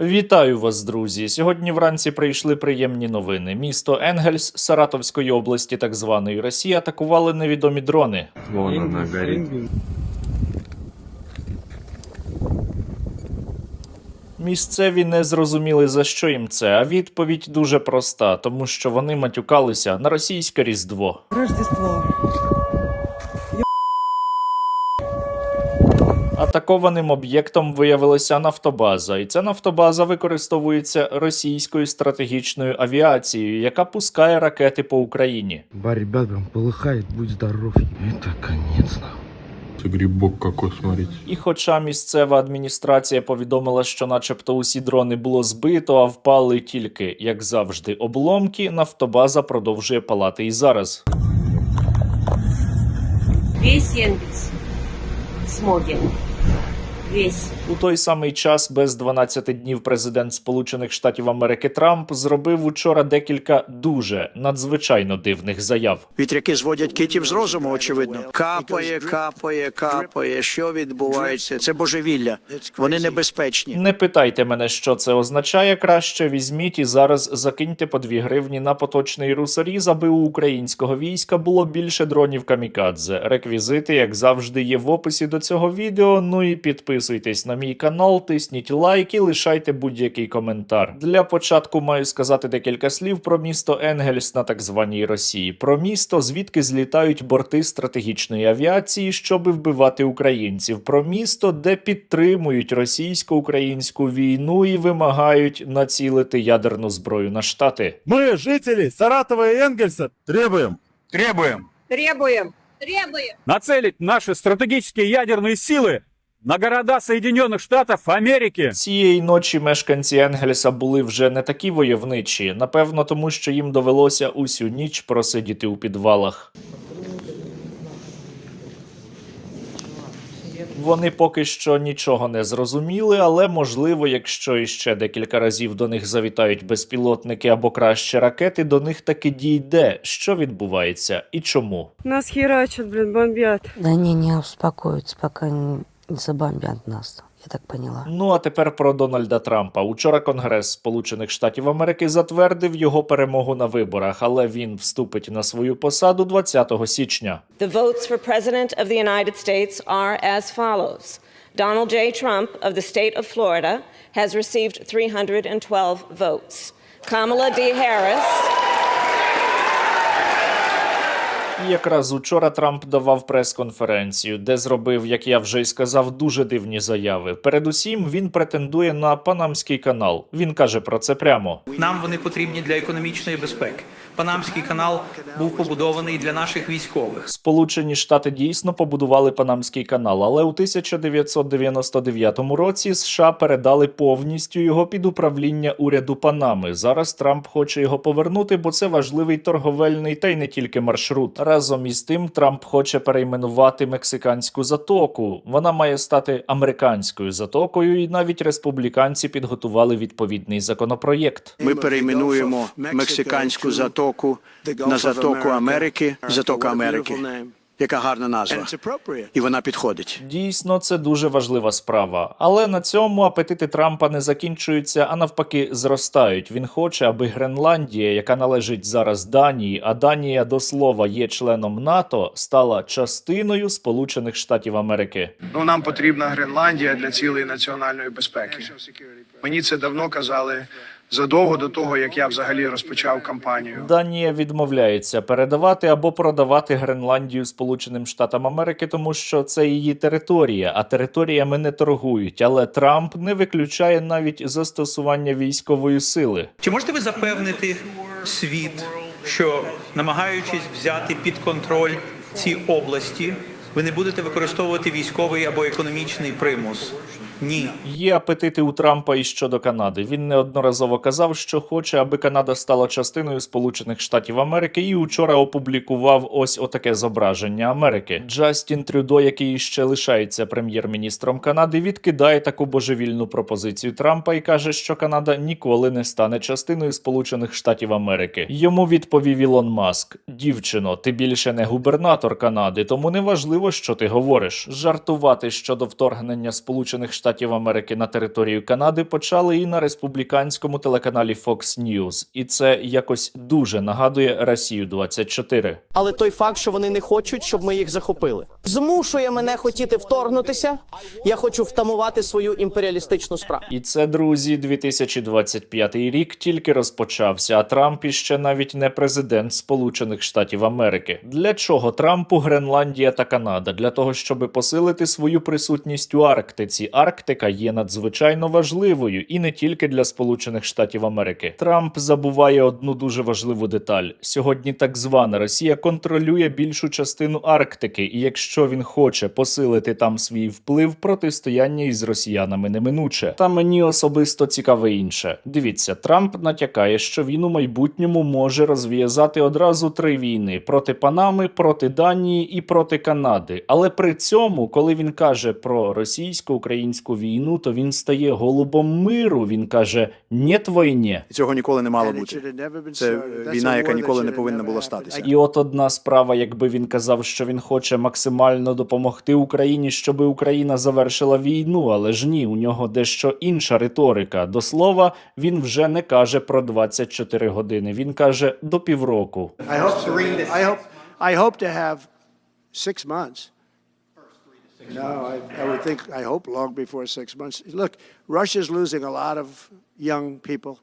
Вітаю вас, друзі! Сьогодні вранці прийшли приємні новини. Місто Енгельс Саратовської області, так званої Росії, атакували невідомі дрони. Вон она горит. Місцеві не зрозуміли за що їм це, а відповідь дуже проста, тому що вони матюкалися на російське різдво. Рождество. Атакованим об'єктом виявилася нафтобаза, і ця нафтобаза використовується російською стратегічною авіацією, яка пускає ракети по Україні. Ба, ребят, прям полыхает, будь здоров. Это конец нахуй. Это грибок какой, смотрите. І хоча місцева адміністрація повідомила, що начебто усі дрони було збито, а впали тільки, як завжди, обломки, нафтобаза продовжує палати і зараз. Весь Энгельс в смоге. Весь. У той самий час, без 12 днів, президент Сполучених Штатів Америки Трамп зробив учора декілька дуже надзвичайно дивних заяв. Вітряки зводять китів з розуму, очевидно. Капає, капає, капає. Що відбувається? Це божевілля. Вони небезпечні. Не питайте мене, що це означає. Краще візьміть і зараз закиньте по 2 гривні на поточний русоріз, аби у українського війська було більше дронів камікадзе. Реквізити, як завжди, є в описі до цього відео. Ну і підписуйтесь на мій канал, тисніть лайк і лишайте будь-який коментар. Для початку маю сказати декілька слів про місто Енгельс на так званій Росії. Про місто, звідки злітають борти стратегічної авіації, щоби вбивати українців. Про місто, де підтримують російсько-українську війну і вимагають націлити ядерну зброю на штати. Мы, жители Саратова и Энгельса, требуем Требуем Требуем. Требуем. нацелить наши стратегические ядерные силы на города Соединенных Штатов Америки. Цієї ночі мешканці Енгельса були вже не такі войовничі, напевно, тому що їм довелося усю ніч просидіти у підвалах. Вони поки що нічого не зрозуміли, але можливо, якщо іще декілька разів до них завітають безпілотники або краще ракети, до них таки дійде, що відбувається і чому. Нас херачат, блин, бомбят. Да не, не успокоятся, пока не не забомбят нас, я так поняла. Ну а тепер про Дональда Трампа. Учора Конгрес Сполучених Штатів Америки затвердив його перемогу на виборах, але він вступить на свою посаду 20 січня. The votes for President of the United States are as follows. Donald J. Trump of the state of Florida has received 312 votes. Kamala D. Harris І якраз учора Трамп давав прес-конференцію, де зробив, як я вже й сказав, дуже дивні заяви. Передусім, він претендує на Панамський канал. Він каже про це прямо. Нам вони потрібні для економічної безпеки. Панамський канал був побудований для наших військових. Сполучені Штати дійсно побудували Панамський канал, але у 1999 році США передали повністю його під управління уряду Панами. Зараз Трамп хоче його повернути, бо це важливий торговельний та й не тільки маршрут. Разом із тим, Трамп хоче перейменувати мексиканську затоку. Вона має стати американською затокою, і навіть республіканці підготували відповідний законопроєкт. Ми перейменуємо мексиканську затоку на затоку Америки, затока Америки. Яка гарна назва. І вона підходить. Дійсно, це дуже важлива справа. Але на цьому апетити Трампа не закінчуються, а навпаки, зростають. Він хоче, аби Гренландія, яка належить зараз Данії, а Данія до слова є членом НАТО, стала частиною Сполучених Штатів Америки. Ну, нам потрібна Гренландія для цілей національної безпеки. Мені це давно казали задовго до того, як я взагалі розпочав кампанію. Данія відмовляється передавати або продавати Гренландію Сполученим Штатам Америки, тому що це її територія, а територіями не торгують. Але Трамп не виключає навіть застосування військової сили. Чи можете ви запевнити світ, що намагаючись взяти під контроль ці області, ви не будете використовувати військовий або економічний примус? Ні. Є апетити у Трампа і щодо Канади. Він неодноразово казав, що хоче, аби Канада стала частиною Сполучених Штатів Америки, і учора опублікував ось отаке зображення Америки. Джастін Трюдо, який ще лишається прем'єр-міністром Канади, відкидає таку божевільну пропозицію Трампа і каже, що Канада ніколи не стане частиною Сполучених Штатів Америки. Йому відповів Ілон Маск: Дівчино, ти більше не губернатор Канади, тому не важливо, що ти говориш. Жартувати щодо вторгнення Сполучених Штатів Штатів Америки на територію Канади почали і на республіканському телеканалі Fox News. І це якось дуже нагадує Росію 24 Але той факт, що вони не хочуть, щоб ми їх захопили, змушує мене хотіти вторгнутися. Я хочу втамувати свою імперіалістичну справу. І це, друзі, 2025 рік тільки розпочався, а Трамп іще навіть не президент Сполучених Штатів Америки. Для чого Трампу Гренландія та Канада? Для того, щоб посилити свою присутність у Арктиці. Арктика є надзвичайно важливою і не тільки для Сполучених Штатів Америки. Трамп забуває одну дуже важливу деталь: сьогодні так звана Росія контролює більшу частину Арктики, і якщо він хоче посилити там свій вплив, протистояння із росіянами неминуче. Та мені особисто цікаве інше. Дивіться, Трамп натякає, що він у майбутньому може розв'язати одразу три війни проти Панами, проти Данії і проти Канади. Але при цьому, коли він каже про російсько-українську війну, то він стає голубом миру. Він каже: «Нєт війні». Цього ніколи не мало бути. Це війна, яка ніколи не повинна була статися. І от одна справа, якби він казав, що він хоче максимально допомогти Україні, щоб Україна завершила війну, але ж ні, у нього дещо інша риторика. До слова, він вже не каже про 24 години. Він каже до півроку. I hope to have six months. No, I, I would think, I hope long before six months. Look, Russia's losing a lot of young people,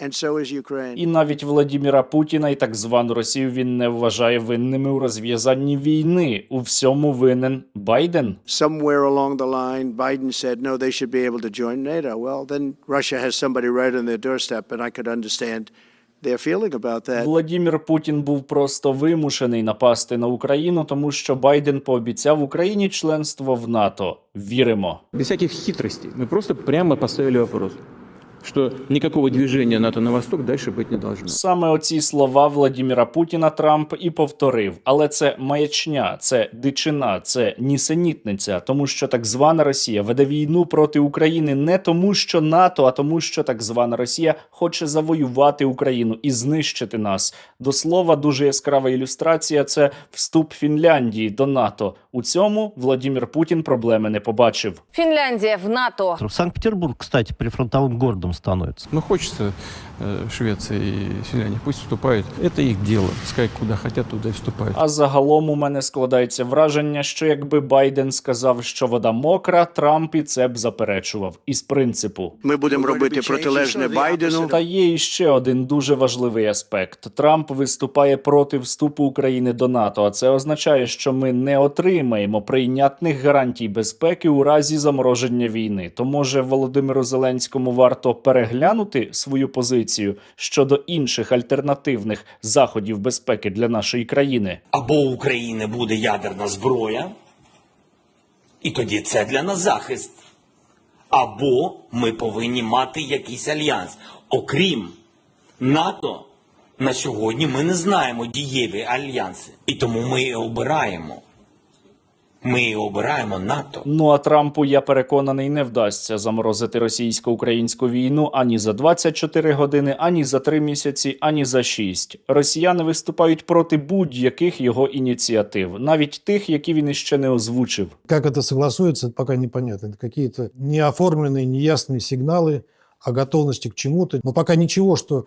and so is Ukraine. І навіть Владіміра Путіна і так звану Росію він не вважає винними у розв'язанні війни. У всьому винен Байден. Somewhere along the line, Biden said, no, they should be able to join NATO. Well, then Russia has somebody right on their doorstep, and I could understand their feeling about that. Владімір Путін був просто вимушений напасти на Україну, тому що Байден пообіцяв Україні членство в НАТО. Віримо. Без всяких хитростей. Ми просто прямо поставили вопрос, что никакого движения НАТО на восток дальше быть не должно. Саме оці слова Владіміра Путіна Трамп і повторив. Але це маячня, це дичина, це нісенітниця, тому що так звана Росія веде війну проти України не тому, що НАТО, а тому, що так звана Росія хоче завоювати Україну і знищити нас. До слова, дуже яскрава ілюстрація це вступ Фінляндії до НАТО. У цьому Владімір Путін проблеми не побачив. Фінляндія в НАТО. Санкт-Петербург, кстати, прифронтовым городом становится. Но хочется э, Швеция и Финляндия, пусть вступают. Это их дело. Пускай куда хотят, туда и вступают. А загалом у мене складається враження, що якби Байден сказав, що вода мокра, Трамп і це б заперечував із принципу. Ми будемо робити протилежне Байдену. Та є іще один дуже важливий аспект: Трамп виступає проти вступу України до НАТО. А це означає, що ми не отримаємо прийнятних гарантій безпеки у разі замороження війни. То може Володимиру Зеленському варто переглянути свою позицію щодо інших альтернативних заходів безпеки для нашої країни. Або у України буде ядерна зброя, і тоді це для нас захист. Або ми повинні мати якийсь альянс. Окрім НАТО, на сьогодні ми не знаємо дієві альянси. І тому ми обираємо. Ми і обираємо НАТО. Ну а Трампу, я переконаний, не вдасться заморозити російсько-українську війну ані за 24 години, ані за 3 місяці, ані за 6. Росіяни виступають проти будь-яких його ініціатив, навіть тих, які він іще не озвучив. Как это согласуется, пока непонятно. Это какие-то неоформленные, неясные сигналы о готовности к чему-то. Но пока ничего, что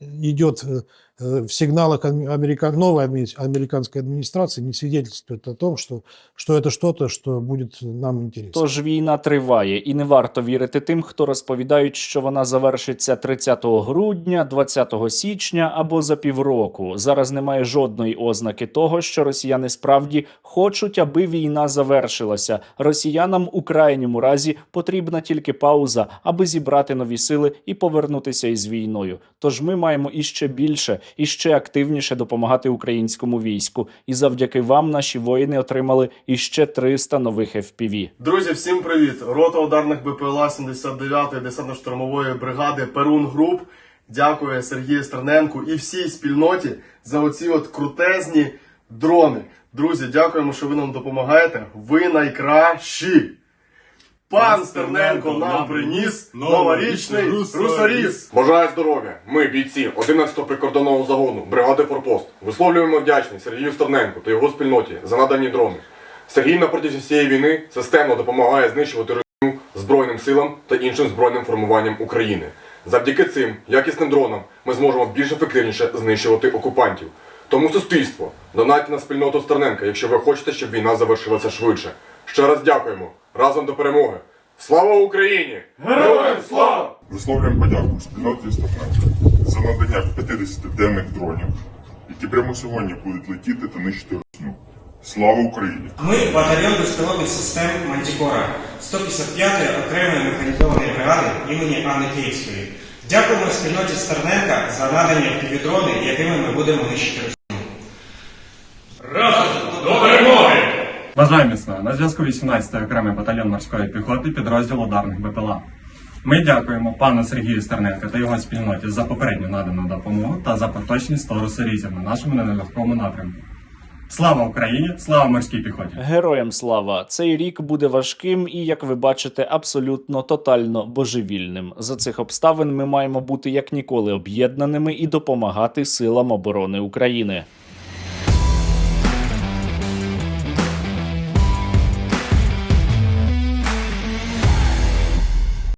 идет э, э, в сигналах ам- америка- новой ами- американской администрации, не свидетельствует о том, что, что это что-то, что будет нам интересно. Тож війна триває, і не варто вірити тим, хто розповідають, що вона завершиться 30 грудня, 20 січня або за півроку. Зараз немає жодної ознаки того, що росіяни справді хочуть, аби війна завершилася. Росіянам у крайньому разі потрібна тільки пауза, аби зібрати нові сили і повернутися із війною. Тож ми маємо іще більше і ще активніше допомагати українському війську. І завдяки вам наші воїни отримали іще 300 нових FPV. Друзі, всім привіт! Рота ударних БПЛА 79-ї десантно-штурмової бригади Перун Груп. Дякую Сергію Стерненку і всій спільноті за оці от крутезні дрони. Друзі, дякуємо, що ви нам допомагаєте. Ви найкращі! Пан Стерненко нам приніс новорічний русоріз. Бажаю здоров'я! Ми, бійці 11-го прикордонного загону, бригади Форпост, висловлюємо вдячність Сергію Стерненку та його спільноті за надані дрони. Сергій на протязі всієї війни системно допомагає знищувати Росію Збройним силам та іншим збройним формуванням України. Завдяки цим якісним дронам ми зможемо більш ефективніше знищувати окупантів. Тому суспільство, донайте на спільноту Стерненка, якщо ви хочете, щоб війна завершилася швидше. Ще раз дякуємо. Разом до перемоги. Слава Україні! Героям слава! Висловлюємо подяку спільноті Стефаненка за надання 50 денних дронів, які прямо сьогодні будуть летіти та нищити Русню. Слава Україні! Ми батальйон безпілотних систем Мантікора 155-ї окремої механізованої бригади імені Анни Київської. Дякуємо спільноті Стерненка за надані півдрони, якими ми будемо нищити Росію. Разом! Бажаю міцного. На зв'язку 18-й окремий батальйон морської піхоти підрозділ ударних БПЛА. Ми дякуємо пану Сергію Стерненка та його спільноті за попередню надану допомогу та за поточні 100 русорізів на нашому нелегкому напрямку. Слава Україні! Слава морській піхоті! Героям слава! Цей рік буде важким і, як ви бачите, абсолютно тотально божевільним. За цих обставин ми маємо бути як ніколи об'єднаними і допомагати силам оборони України.